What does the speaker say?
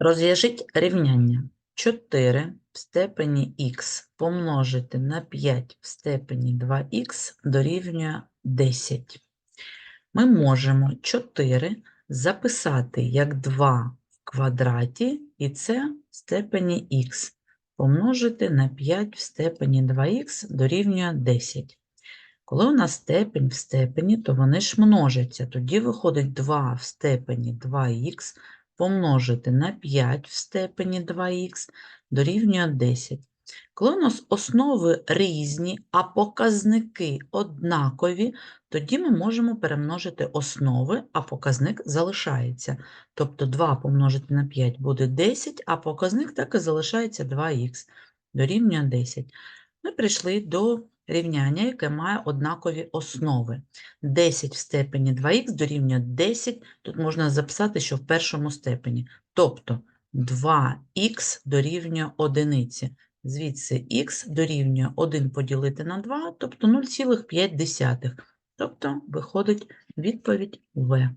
Розв'яжіть рівняння 4 в степені х помножити на 5 в степені 2х дорівнює 10. Ми можемо 4 записати як 2 в квадраті, і це в степені х помножити на 5 в степені 2х дорівнює 10. Коли у нас степень в степені, то вони ж множаться. Тоді виходить 2 в степені 2х помножити на 5 в степені 2х дорівнює 10. Коли у нас основи різні, а показники однакові, тоді ми можемо перемножити основи, а показник залишається. Тобто 2 помножити на 5 буде 10, а показник так і залишається 2х дорівнює 10. Ми прийшли до рівняння, яке має однакові основи. 10 в степені 2х дорівнює 10, тут можна записати, що в першому степені. Тобто 2х дорівнює одиниці. Звідси х дорівнює 1 поділити на 2, тобто 0,5. Тобто виходить відповідь В.